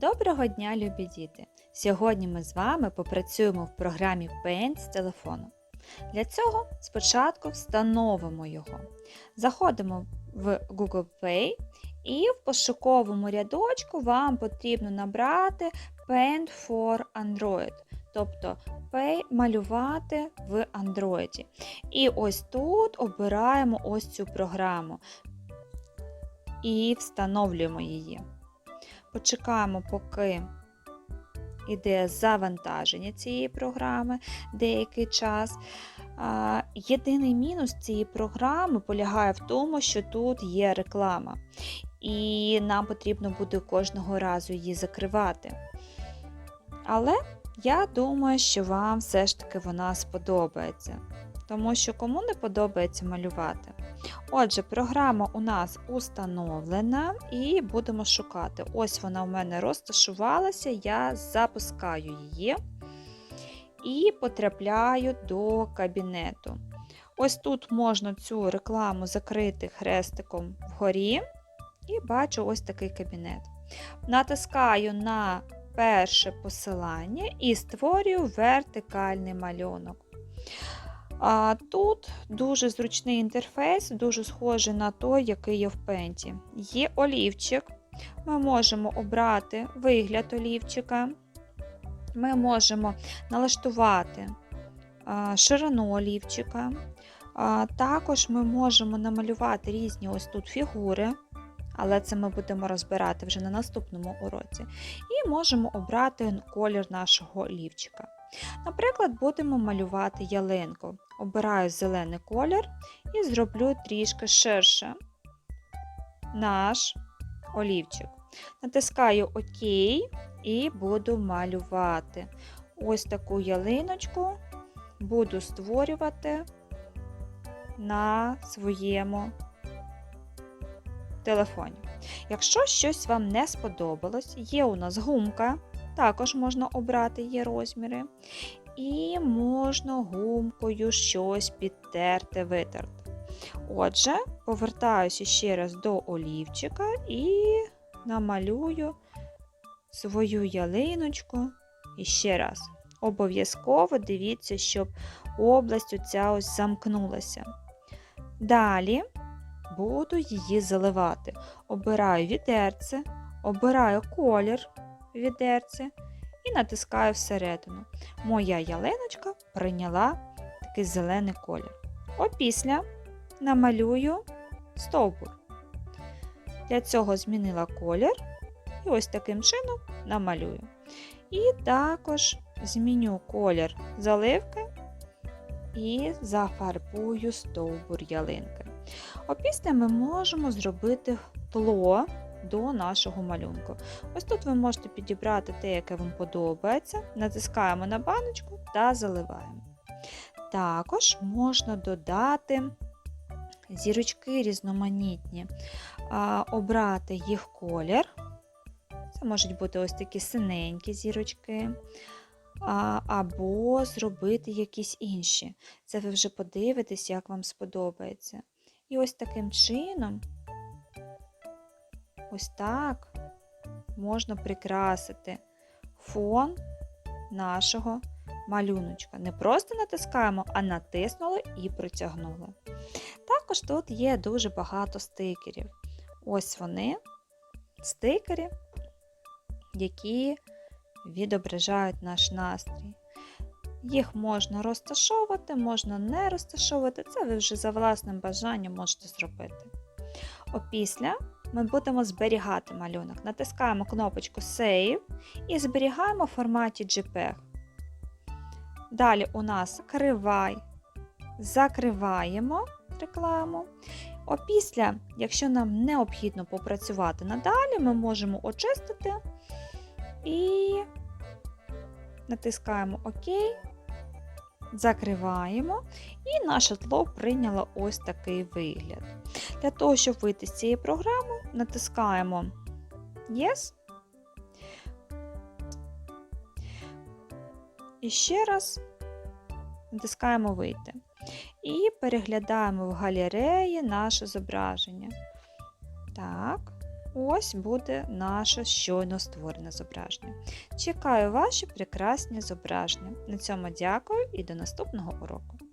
Доброго дня, любі діти! Сьогодні ми з вами попрацюємо в програмі Paint з телефону. Для цього спочатку встановимо його. Заходимо в Google Play і в пошуковому рядочку вам потрібно набрати Paint for Android, тобто Pay малювати в Android. І ось тут обираємо ось цю програму і встановлюємо її. Почекаємо, поки йде завантаження цієї програми деякий час. Єдиний мінус цієї програми полягає в тому, що тут є реклама, і нам потрібно буде кожного разу її закривати. Але я думаю, що вам все ж таки вона сподобається, тому що кому не подобається малювати. Отже, програма у нас установлена і будемо шукати. Ось вона у мене розташувалася, я запускаю її і потрапляю до кабінету. Ось тут можна цю рекламу закрити хрестиком вгорі, і бачу ось такий кабінет. Натискаю на перше посилання і створюю вертикальний малюнок. А Тут дуже зручний інтерфейс, дуже схожий на той, який є в пенті. Є олівчик. Ми можемо обрати вигляд олівчика. Ми можемо налаштувати ширину олівчика. Також ми можемо намалювати різні ось тут фігури, але це ми будемо розбирати вже на наступному уроці. І можемо обрати колір нашого олівчика. Наприклад, будемо малювати ялинку. Обираю зелений колір і зроблю трішки ширше наш олівчик. Натискаю ОК і буду малювати. Ось таку ялиночку буду створювати на своєму телефоні. Якщо щось вам не сподобалось, є у нас гумка. Також можна обрати її розміри. І можна гумкою щось підтерти, витерти. Отже, повертаюся ще раз до олівчика і намалюю свою ялиночку. І ще раз. Обов'язково дивіться, щоб область оця ось замкнулася. Далі буду її заливати. Обираю відерце, обираю колір відерце і натискаю всередину. Моя ялиночка прийняла такий зелений колір. Опісля намалюю стовбур. Для цього змінила колір і ось таким чином намалюю. І також зміню колір заливки і зафарбую стовбур ялинки. Опісля ми можемо зробити тло до нашого малюнку. Ось тут ви можете підібрати те, яке вам подобається, натискаємо на баночку та заливаємо. Також можна додати зірочки різноманітні, обрати їх колір. Це можуть бути ось такі синенькі зірочки. Або зробити якісь інші. Це ви вже подивитесь, як вам сподобається. І ось таким чином Ось так можна прикрасити фон нашого малюночка. Не просто натискаємо, а натиснули і протягнули. Також тут є дуже багато стикерів. Ось вони, стикери, які відображають наш настрій. Їх можна розташовувати, можна не розташовувати. Це ви вже за власним бажанням можете зробити. Опісля ми будемо зберігати малюнок. Натискаємо кнопочку Save і зберігаємо в форматі JPEG. Далі у нас кривай, закриваємо рекламу. Опісля, якщо нам необхідно попрацювати надалі, ми можемо очистити і натискаємо ОК, закриваємо, і наше тло прийняло ось такий вигляд. Для того, щоб вийти з цієї програми, натискаємо Yes. І ще раз натискаємо Вийти. І переглядаємо в галереї наше зображення. Так, ось буде наше щойно створене зображення. Чекаю ваші прекрасні зображення. На цьому дякую і до наступного уроку.